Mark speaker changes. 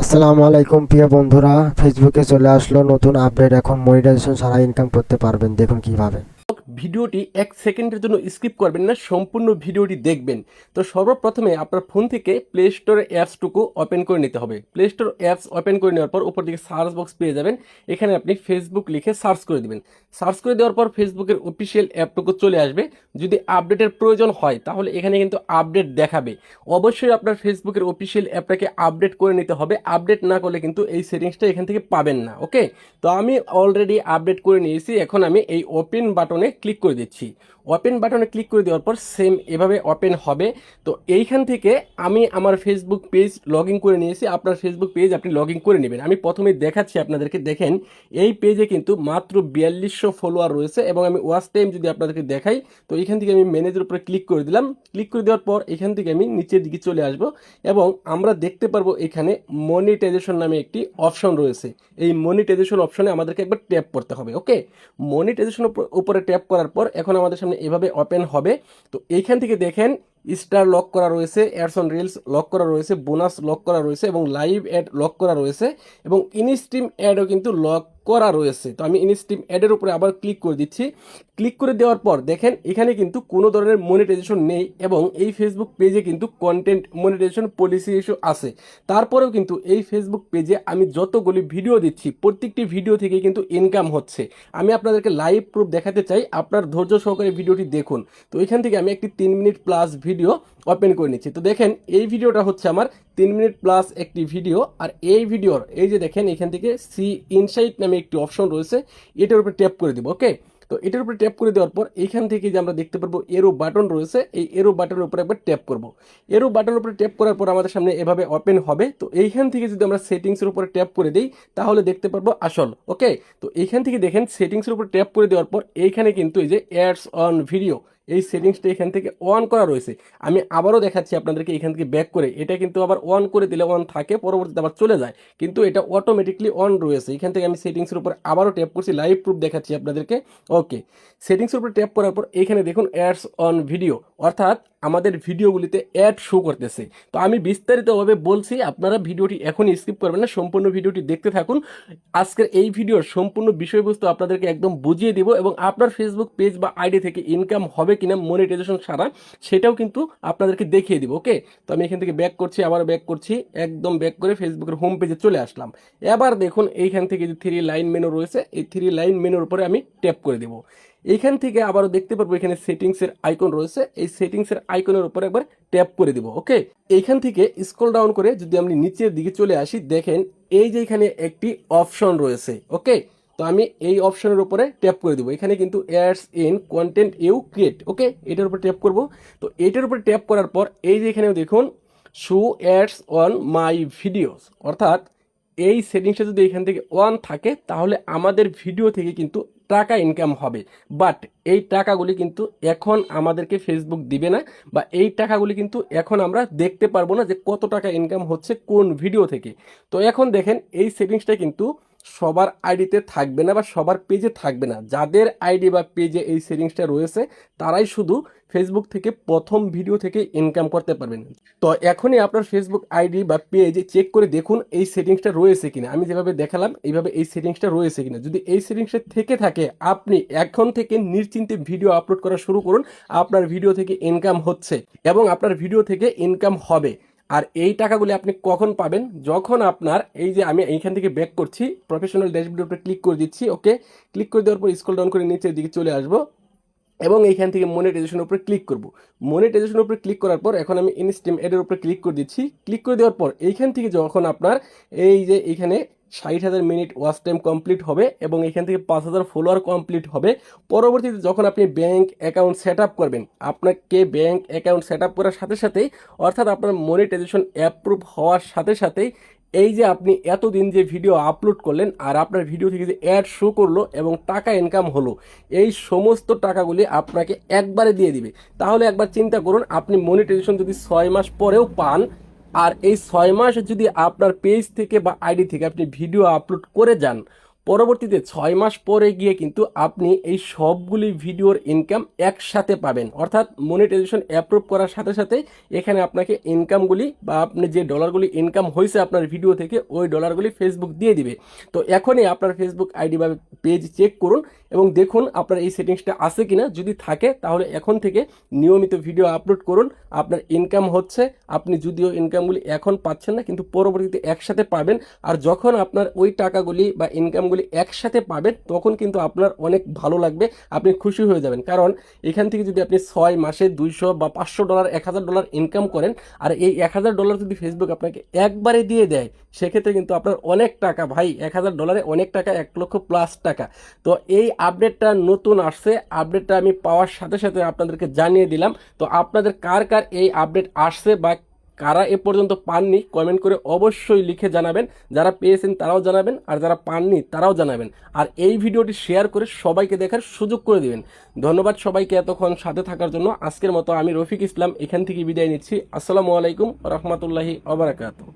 Speaker 1: আসসালামু আলাইকুম প্রিয় বন্ধুরা ফেসবুকে চলে আসলো নতুন আপডেট এখন মনিটাইজেশন ছাড়া ইনকাম করতে পারবেন, দেখুন কীভাবে।
Speaker 2: ভিডিওটি এক সেকেন্ডের জন্য স্কিপ করবেন না, সম্পূর্ণ ভিডিওটি দেখবেন। তো সর্বপ্রথমে আপনার ফোন থেকে প্লে স্টোরের অ্যাপসটুকু ওপেন করে নিতে হবে। প্লে স্টোর অ্যাপস ওপেন করে নেওয়ার পর উপর দিকে সার্চ বক্স পেয়ে যাবেন। এখানে আপনি ফেসবুক লিখে সার্চ করে দেবেন। সার্চ করে দেওয়ার পর ফেসবুকের অফিসিয়াল অ্যাপটুকু চলে আসবে। যদি আপডেটের প্রয়োজন হয়, তাহলে এখানে কিন্তু আপডেট দেখাবে। অবশ্যই আপনার ফেসবুকের অফিসিয়াল অ্যাপটাকে আপডেট করে নিতে হবে। আপডেট না করলে কিন্তু এই সেটিংসটা এখান থেকে পাবেন না ওকে তো আমি অলরেডি আপডেট করে নিয়েছি। এখন আমি এই ওপেন বাটনে ক্লিক করে দিচ্ছি। ওপেন বাটনে ক্লিক করে দেওয়ার পর সেম এভাবে ওপেন হবে। তো এইখান থেকে আমি আমার ফেসবুক পেজ লগ করে নিয়েছি। আপনার ফেসবুক পেজ আপনি লগ করে নেবেন। আমি প্রথমে দেখাচ্ছি আপনাদেরকে, দেখেন, এই পেজে কিন্তু মাত্র বিয়াল্লিশশো ফলোয়ার রয়েছে এবং আমি ওয়াচ টাইম যদি আপনাদেরকে দেখাই, তো এখান থেকে আমি ম্যানেজের উপরে ক্লিক করে দিলাম। ক্লিক করে দেওয়ার পর এখান থেকে আমি নিচের দিকে চলে আসব এবং আমরা দেখতে পারব এখানে মনিটাইজেশন নামে একটি অপশন রয়েছে। এই মনিটাইজেশন অপশনে আমাদেরকে একবার ট্যাপ করতে হবে ওকে মনিটাইজেশন উপরে ট্যাপ করার পর এখন আমাদের সামনে এভাবে ওপেন হবে। তো এইখান থেকে দেখেন স্টার লক করা রয়েছে অ্যাডস অন রিলস লক করা রয়েছে বোনাস লক করা রয়েছে এবং লাইভ অ্যাড লক করা রয়েছে এবং ইনস্ট্রিম অ্যাডও কিন্তু লক করা রয়েছে। তো আমি ইনস্টিম অ্যাডের উপরে আবার ক্লিক করে দিচ্ছি। ক্লিক করে দেওয়ার পর দেখেন, এখানে কিন্তু কোনো ধরনের মনিটাইজেশন নেই এবং এই ফেসবুক পেজে কিন্তু কন্টেন্ট মনিটাইজেশন পলিসি ইস্যু আছে। তারপরেও কিন্তু এই ফেসবুক পেজে আমি যতগুলি ভিডিও দিচ্ছি, প্রত্যেকটি ভিডিও থেকে কিন্তু ইনকাম হচ্ছে। আমি আপনাদেরকে লাইভ প্রুফ দেখাতে চাই, আপনার ধৈর্য সহকারে ভিডিওটি দেখুন। তো এখান থেকে আমি একটি তিন মিনিট প্লাস ভিডিও ওপেন করে নিচ্ছি। তো দেখেন, এই ভিডিওটা হচ্ছে আমার তিন মিনিট প্লাস একটি ভিডিও আর এই ভিডিওর এই যে দেখেন, এখান থেকে সি ইনসাইট নামে একটি অপশন রয়েছে, এটার উপরে ট্যাপ করে দিব ওকে তো এটার উপরে ট্যাপ করে দেওয়ার পর, এখান থেকে যে আমরা দেখতে পারব এরো বাটন রয়েছে, এই এরো বাটনের উপরে একবার ট্যাপ করব। এরো বাটনের উপরে ট্যাপ করার পর আমাদের সামনে এভাবে ওপেন হবে। তো এইখান থেকে যদি আমরা সেটিংসের উপরে ট্যাপ করে দিই, তাহলে দেখতে পারব আসল ওকে তো এইখান থেকে দেখেন সেটিংসের উপরে ট্যাপ করে দেওয়ার পর, এইখানে কিন্তু এই যে অ্যাডস অন ভিডিও এই সেটিংসটা এখান থেকে অন করা রয়েছে। আমি আবারও দেখাচ্ছি আপনাদেরকে এখান থেকে ব্যাক করে। এটা কিন্তু আবার অন করে দিলে অন থাকে, পরবর্তীতে আবার চলে যায়। কিন্তু এটা অটোমেটিকলি অন রয়েছে। এখান থেকে আমি সেটিংসের উপর আবারও ট্যাপ করছি লাইভ প্রুফ দেখাচ্ছি আপনাদেরকে। ওকে সেটিংসের উপর ট্যাপ করার পর এখানে দেখুন অ্যাডস অন ভিডিও অর্থাৎ আমাদের ভিডিওগুলিতে অ্যাড শো করতেছে। তো আমি বিস্তারিতভাবে বলছি, আপনারা ভিডিওটি এখনই স্কিপ করবেন না, সম্পূর্ণ ভিডিওটি দেখতে থাকুন। আজকের এই ভিডিওর সম্পূর্ণ বিষয়বস্তু আপনাদেরকে একদম বুঝিয়ে দিব এবং আপনার ফেসবুক পেজ বা আইডি থেকে ইনকাম হবে কিনা মনিটাইজেশন ছাড়া সেটাও কিন্তু আপনাদেরকে দেখিয়ে দিব ওকে তো আমি এখান থেকে ব্যাক করছি আবার ব্যাক করছি, একদম ব্যাক করে ফেসবুকের হোম পেজে চলে আসলাম। এবার দেখুন, এইখান থেকে যে থ্রি লাইন মেনু রয়েছে, এই থ্রি লাইন মেনুর উপরে আমি ট্যাপ করে দেবো। এইখান থেকে আবারও দেখতে পারব এখানে সেটিংসের আইকন রয়েছে। এই সেটিংসের আইকনের উপর একবার ট্যাপ করে দিব ওকে এইখান থেকে স্ক্রল ডাউন করে যদি আমি নিচের দিকে চলে আসি, দেখেন এই যে এখানে একটি অপশন রয়েছে ওকে তো আমি এই অপশনের উপরে ট্যাপ করে দিব। এখানে কিন্তু ads in content you create okay এটার উপর ট্যাপ করব। তো এটার উপরে ট্যাপ করার পর এই যে এখানে দেখুন show ads on my videos অর্থাৎ এই সেটিংসটা যদি এখান থেকে ওয়ান থাকে, তাহলে আমাদের ভিডিও থেকে কিন্তু টাকা ইনকাম হবে। বাট এই টাকাগুলি কিন্তু এখন আমাদেরকে ফেসবুক দিবে না বা এই টাকাগুলি কিন্তু এখন আমরা দেখতে পারব না যে কত টাকা ইনকাম হচ্ছে কোন ভিডিও থেকে। তো এখন দেখেন এই সেটিংসটা কিন্তু সবার আইডিতে থাকবে না বা সবার পেজে থাকবে না। যাদের আইডি বা পেজে এই সেটিংসটা রয়েছে, তারাই শুধু ফেসবুক থেকে প্রথম ভিডিও থেকে ইনকাম করতে পারবেন। তো এখনই আপনার ফেসবুক আইডি বা পেজে চেক করে দেখুন এই সেটিংসটা রয়েছে কিনা। আমি যেভাবে দেখালাম, এইভাবে এই সেটিংসটা রয়েছে কিনা। যদি এই সেটিংসটা থেকে থাকে, আপনি এখন থেকে নিশ্চিন্তে ভিডিও আপলোড করা শুরু করুন। আপনার ভিডিও থেকে ইনকাম হচ্ছে এবং আপনার ভিডিও থেকে ইনকাম হবে। আর এই টাকাগুলি আপনি কখন পাবেন? যখন আপনার এই যে আমি এইখান থেকে ব্যাক করছি প্রফেশনাল ড্যাশবোর্ডের উপরে ক্লিক করে দিচ্ছি ওকে ক্লিক করে দেওয়ার পর স্ক্রল ডাউন করে নিচের দিকে চলে আসব এবং এইখান থেকে মনিটাইজেশনের উপরে ক্লিক করব। মনিটাইজেশনের উপরে ক্লিক করার পর এখন আমি ইনস্টিম এডের উপরে ক্লিক করে দিচ্ছি। ক্লিক করে দেওয়ার পর এইখান থেকে যখন আপনার এই যে এইখানে ষাট হাজার মিনিট ওয়াচ টাইম কমপ্লিট হবে এবং এখান থেকে পাঁচ হাজার ফলোয়ার কমপ্লিট হবে। পরবর্তীতে যখন আপনি ব্যাংক অ্যাকাউন্ট সেট আপ করবেন, আপনাকে ব্যাংক অ্যাকাউন্ট সেট আপ করার সাথে সাথেই, অর্থাৎ আপনার মনিটাইজেশন অ্যাপ্রুভ হওয়ার সাথে সাথেই, এই যে আপনি এতদিন যে ভিডিও আপলোড করলেন আর আপনার ভিডিও থেকে যে অ্যাড শো করল এবং টাকা ইনকাম হলো, এই সমস্ত টাকাগুলি আপনাকে একবারে দিয়ে দিবে। তাহলে একবার চিন্তা করুন, আপনি মনিটাইজেশন যদি ছয় মাস পরেও পান আর এই ছয় মাস যদি আপনার পেজ থেকে বা আইডি থেকে আপনি ভিডিও আপলোড করে যান পরবর্তীতে ছয় মাস পরে গিয়ে কিন্তু আপনি এই সবগুলি ভিডিওর ইনকাম একসাথে পাবেন। অর্থাৎ মনিটাইজেশন অ্যাপ্রুভ করার সাথে সাথে এখানে আপনাকে ইনকামগুলি বা আপনি যে ডলারগুলি ইনকাম হয়েছে আপনার ভিডিও থেকে, ওই ডলারগুলি ফেসবুক দিয়ে দিবে। তো এখনই আপনার ফেসবুক আইডি বা পেজ চেক করুন এবং দেখুন আপনার এই সেটিংসটা আছে কিনা। যদি থাকে, তাহলে এখন থেকে নিয়মিত ভিডিও আপলোড করুন। আপনার ইনকাম হচ্ছে, আপনি যদিও ইনকামগুলি এখন পাচ্ছেন না, কিন্তু পরবর্তীতে একসাথে পাবেন। আর যখন আপনার ওই টাকাগুলি বা ইনকামগুলি একসাথে পাবেন, তখন কিন্তু আপনার অনেক ভালো লাগবে, আপনি খুশি হয়ে যাবেন। কারণ এখান থেকে যদি আপনি ছয় মাসে দুইশো বা পাঁচশো ডলার, এক হাজার ডলার ইনকাম করেন, আর এই এক হাজার ডলার যদি ফেসবুক আপনাকে একবারে দিয়ে দেয়, সেক্ষেত্রে কিন্তু আপনার অনেক টাকা, ভাই, এক হাজার ডলারে অনেক টাকা, এক লক্ষ প্লাস টাকা। তো এই আপডেটটা নতুন আসছে আপডেটটা আমি পাওয়ার সাথে সাথে আপনাদেরকে জানিয়ে দিলাম, তো আপনাদের কার কার এই আপডেট আসছে বা কারা এ পর্যন্ত পাননি কমেন্ট করে অবশ্যই লিখে জানাবেন। যারা পেয়েছেন তারাও জানাবেন, আর যারা পাননি তারাও জানাবেন। আর এই ভিডিওটি শেয়ার করে সবাইকে দেখার সুযোগ করে দিবেন। ধন্যবাদ সবাইকে এতক্ষণ সাথে থাকার জন্য। আজকের মতো আমি রফিক ইসলাম এখান থেকে বিদায় নিচ্ছি। আসসালামু আলাইকুম রহমতুল্লাহি অবরাকাতু